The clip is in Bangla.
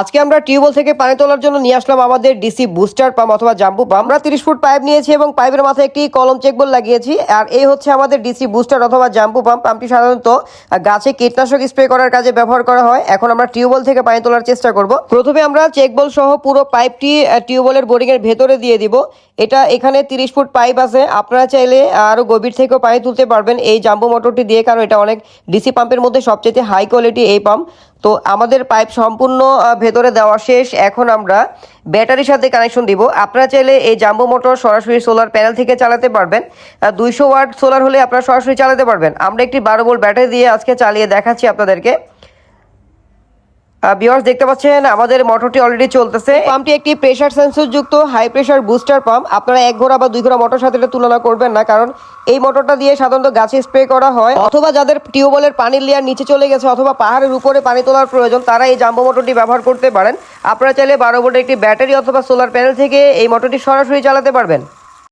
আজকে আমরা টিউবওয়েল থেকে পানি তোলার জন্য নিয়ে আসলাম আমাদের ডিসি বুস্টার পাম্প অথবা জাম্পু পাম্প। আমরা তিরিশ ফুট পাইপ নিয়েছি এবং পাইপের মাথায় একটি কলম চেকবল লাগিয়েছি। আর এই হচ্ছে আমাদের ডিসি বুস্টার অথবা জাম্পু পাম্প। পাম্পটি সাধারণত গাছে কীটনাশক স্প্রে করার কাজে ব্যবহার করা হয়। এখন আমরা টিউবওয়েল থেকে পানি তোলার চেষ্টা করব। প্রথমে আমরা চেকবল সহ পুরো পাইপটি টিউবওয়েলের বোরিং এর ভেতরে দিয়ে দিব। এটা এখানে তিরিশ ফুট পাইপ আছে। আপনারা চাইলে আরও গভীর থেকেও পানি তুলতে পারবেন এই জাম্বু মোটরটি দিয়ে, কারণ এটা অনেক ডিসি পাম্পের মধ্যে সবচেয়ে হাই কোয়ালিটি এই পাম্প। তো আমাদের পাইপ সম্পূর্ণ ভেতরে দেওয়া শেষ। এখন আমরা ব্যাটারির সাথে কানেকশন দিব। আপনারা চাইলে এই জাম্বো মোটর সরাসরি সোলার প্যানেল থেকে চালাতে পারবেন। দুইশো ওয়াট সোলার হলে আপনারা সরাসরি চালাতে পারবেন। আমরা একটি বারো বোল্ট ব্যাটারি দিয়ে আজকে চালিয়ে দেখাচ্ছি আপনাদেরকে। বিয়ার্স দেখতে পাচ্ছেন, আমাদের মোটরটি অলরেডি চলতেছে। পাম্পটি একটি প্রেসার সেন্সর যুক্ত হাই প্রেসার বুস্টার পাম্প আপনারা এক ঘোড়া বা দুই ঘোড়া মোটর সাথে এটা তুলনা করবেন না, কারণ এই মোটরটা দিয়ে সাধারণত গাছে স্প্রে করা হয়। অথবা যাদের টিউবওয়েলের পানির লেয়ার নিচে চলে গেছে অথবা পাহাড়ের উপরে পানি তোলার প্রয়োজন, তারা এই জাম্বো মোটরটি ব্যবহার করতে পারেন। আপনারা চাইলে বারো ভোল্টের একটি ব্যাটারি অথবা সোলার প্যানেল থেকে এই মোটরটি সরাসরি চালাতে পারবেন।